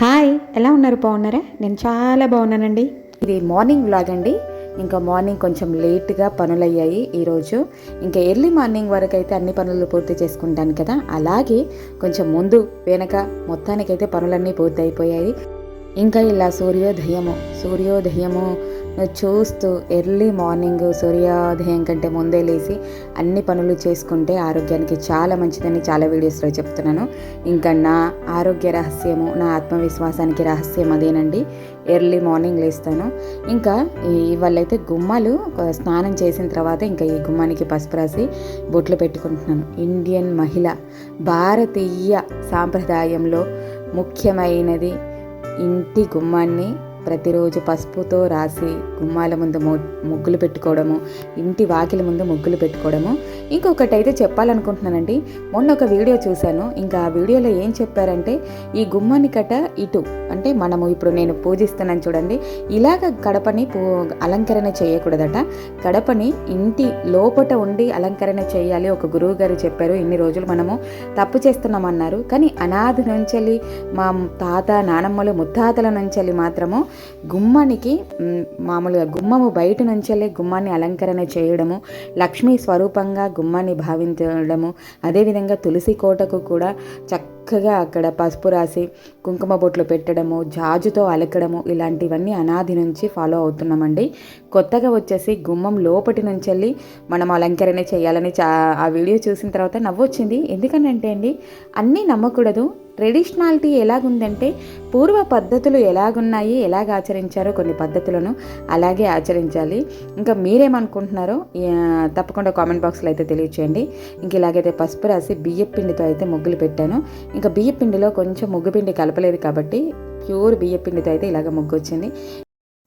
Hi ఎలా ఉన్నారు? బాగున్నారా? నేను చాలా బాగున్నానండి. ఇది మార్నింగ్ వ్లాగ్ అండి. ఇంకా మార్నింగ్ కొంచెం లేట్గా పనులు అయ్యాయి ఈరోజు. ఇంకా ఎర్లీ మార్నింగ్ వరకు అయితే అన్ని పనులు పూర్తి చేసుకుంటాను కదా. అలాగే కొంచెం ముందు వెనక మొత్తానికైతే పనులన్నీ పూర్తి అయిపోయాయి ఇంకా ఇలా సూర్యోదయము సూర్యోదయము చూస్తూ ఎర్లీ మార్నింగ్ సూర్యోదయం కంటే ముందే లేచి అన్ని పనులు చేసుకుంటే ఆరోగ్యానికి చాలా మంచిదని చాలా వీడియోస్లో చెప్తున్నాను. ఇంకా నా ఆరోగ్య రహస్యము నా ఆత్మవిశ్వాసానికి రహస్యం అదేనండి. ఎర్లీ మార్నింగ్ లేస్తాను. ఇంకా ఇవాళైతే గుమ్మాలు స్నానం చేసిన తర్వాత ఇంకా ఈ గుమ్మానికి పసుపు రాసి బొట్లు పెట్టుకుంటున్నాను. ఇండియన్ మహిళ భారతీయ సాంప్రదాయంలో ముఖ్యమైనది ఇంటి గుమ్మాన్ని ప్రతిరోజు పసుపుతో రాసి గుమ్మాల ముందు ముగ్గులు పెట్టుకోవడము ఇంటి వాకిలి ముందు ముగ్గులు పెట్టుకోవడము. ఇంకొకటి అయితే చెప్పాలనుకుంటున్నానండి మొన్న ఒక వీడియో చూశాను ఇంకా ఆ వీడియోలో ఏం చెప్పారంటే ఈ గుమ్మాని కట ఇటు అంటే మనము ఇప్పుడు నేను పూజిస్తున్నాను చూడండి ఇలాగ గడపని పూ అలంకరణ చేయకూడదట. గడపని ఇంటి లోపట ఉండి అలంకరణ చేయాలి ఒక గురువు గారు చెప్పారు ఇన్ని రోజులు మనము తప్పు చేస్తున్నామన్నారు. కానీ అనాథ నుంచి మా తాత నానమ్మలు ముత్తాతల నుంచి మాత్రము గుమ్మానికి మామూలుగా గుమ్మము బయట నుంచెల్లే గుమ్మాన్ని అలంకరణ చేయడము లక్ష్మీ స్వరూపంగా గుమ్మాన్ని భావించడము అదేవిధంగా తులసి కోటకు కూడా చక్క చక్కగా అక్కడ పసుపు రాసి కుంకుమ బొట్లు పెట్టడము జాజుతో అలకడము ఇలాంటివన్నీ అనాది నుంచి ఫాలో అవుతున్నామండి. కొత్తగా వచ్చేసి గుమ్మం లోపటి నుంచి వెళ్ళి మనం అలంకరణ చేయాలని చా ఆ వీడియో చూసిన తర్వాత నవ్వొచ్చింది. ఎందుకంటే అండి అన్నీ నమ్మకూడదు. ట్రెడిషనాలిటీ ఎలాగుందంటే పూర్వ పద్ధతులు ఎలాగున్నాయి ఎలాగ ఆచరించారో కొన్ని పద్ధతులను అలాగే ఆచరించాలి. ఇంకా మీరేమనుకుంటున్నారో తప్పకుండా కామెంట్ బాక్స్లో అయితే తెలియచేయండి. ఇంక ఇలాగైతే పసుపు రాసి బియ్యం పిండితో అయితే ముగ్గులు పెట్టాను. ఇంకా బియ్యపిండిలో కొంచెం ముగ్గుపిండి కలపలేదు కాబట్టి ప్యూర్ బియ్యపిండితో అయితే ఇలాగ ముగ్గు వచ్చింది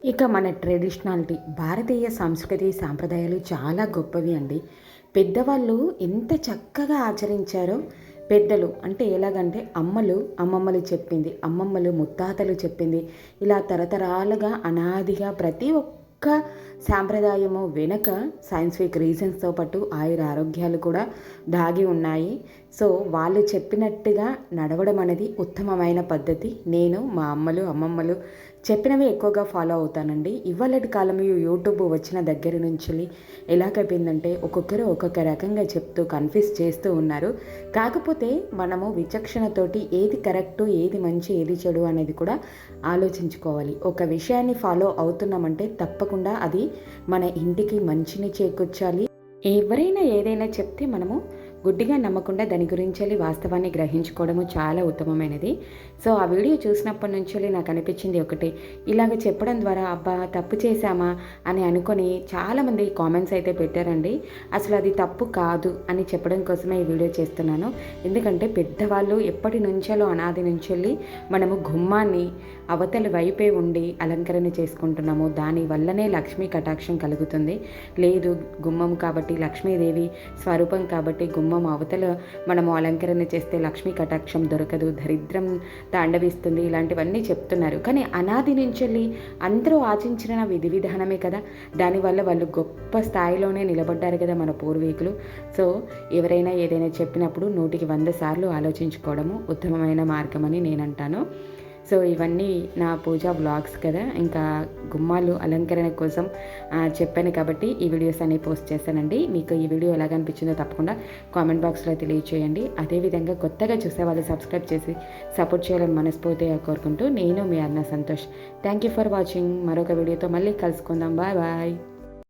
ఇక మన ట్రెడిషనాలిటీ భారతీయ సంస్కృతి సాంప్రదాయాలు చాలా గొప్పవి అండి. పెద్దవాళ్ళు ఎంత చక్కగా ఆచరించారో పెద్దలు అంటే ఎలాగంటే అమ్మలు అమ్మమ్మలు చెప్పింది అమ్మమ్మలు ముత్తాతలు చెప్పింది. ఇలా తరతరాలుగా అనాదిగా ప్రతి ఒక్క సాంప్రదాయము వెనక సైన్స్ఫిక్ రీజన్స్తో పాటు ఆయుర ఆరోగ్యాలు కూడా దాగి ఉన్నాయి. సో వాళ్ళు చెప్పినట్టుగా నడవడం అనేది ఉత్తమమైన పద్ధతి. నేను మా అమ్మలు అమ్మమ్మలు చెప్పినవి ఎక్కువగా ఫాలో అవుతానండి. ఇవాళటి కాలం యూట్యూబ్ వచ్చిన దగ్గర నుంచి ఎలాగైపోయిందంటే ఒక్కొక్కరు ఒక్కొక్క రకంగా చెప్తూ కన్ఫ్యూజ్ చేస్తూ ఉన్నారు. కాకపోతే మనము విచక్షణతోటి ఏది కరెక్టు ఏది మంచి ఏది చెడు అనేది కూడా ఆలోచించుకోవాలి. ఒక విషయాన్ని ఫాలో అవుతున్నామంటే తప్పకుండా అది మన ఇంటికి మంచిని చేకూర్చాలి. ఎవరైనా ఏదైనా చెప్తే మనము గుడ్డిగా నమ్మకుండా దాని గురించి వాస్తవాన్ని గ్రహించుకోవడము చాలా ఉత్తమమైనది. సో ఆ వీడియో చూసినప్పటి నుంచి నాకు అనిపించింది ఒకటి. ఇలాగ చెప్పడం ద్వారా అబ్బా తప్పు చేశామా? అని అనుకొని చాలామంది కామెంట్స్ అయితే పెట్టారండి. అసలు అది తప్పు కాదు అని చెప్పడం కోసమే ఈ వీడియో చేస్తున్నాను. ఎందుకంటే పెద్దవాళ్ళు ఎప్పటి నుంచో అనాది నుంచి మనము గుమ్మాన్ని అవతలి వైపే ఉండి అలంకరణ చేసుకుంటున్నాము. దాని వల్లనే లక్ష్మీ కటాక్షం కలుగుతుంది. లేదు గుమ్మం కాబట్టి లక్ష్మీదేవి స్వరూపం కాబట్టి గుమ్మం గుమ్మం అవతల మనము అలంకరణ చేస్తే లక్ష్మీ కటాక్షం దొరకదు దరిద్రం తాండవిస్తుంది ఇలాంటివన్నీ చెప్తున్నారు. కానీ అనాది నుంచి అందరూ ఆచించిన విధి విధానమే కదా. దానివల్ల వాళ్ళు గొప్ప స్థాయిలోనే నిలబడ్డారు కదా మన పూర్వీకులు. సో ఎవరైనా ఏదైనా చెప్పినప్పుడు నూటికి వంద సార్లు ఆలోచించుకోవడము ఉత్తమమైన మార్గమని నేను అంటాను సో ఇవన్నీ నా పూజా వ్లాగ్స్ కదా. ఇంకా గుమ్మాలు అలంకరణ కోసం చెప్పాను కాబట్టి ఈ వీడియోస్ అనేవి పోస్ట్ చేశానండి మీకు ఈ వీడియో ఎలాగ అనిపించిందో తప్పకుండా కామెంట్ బాక్స్లో తెలియచేయండి. అదేవిధంగా కొత్తగా చూసే వాళ్ళు సబ్స్క్రైబ్ చేసి సపోర్ట్ చేయాలని మనస్ఫూర్తిగా కోరుకుంటూ నేను మీ అన్న Santosh. Thank you for watching మరొక వీడియోతో మళ్ళీ కలుసుకుందాం. Bye bye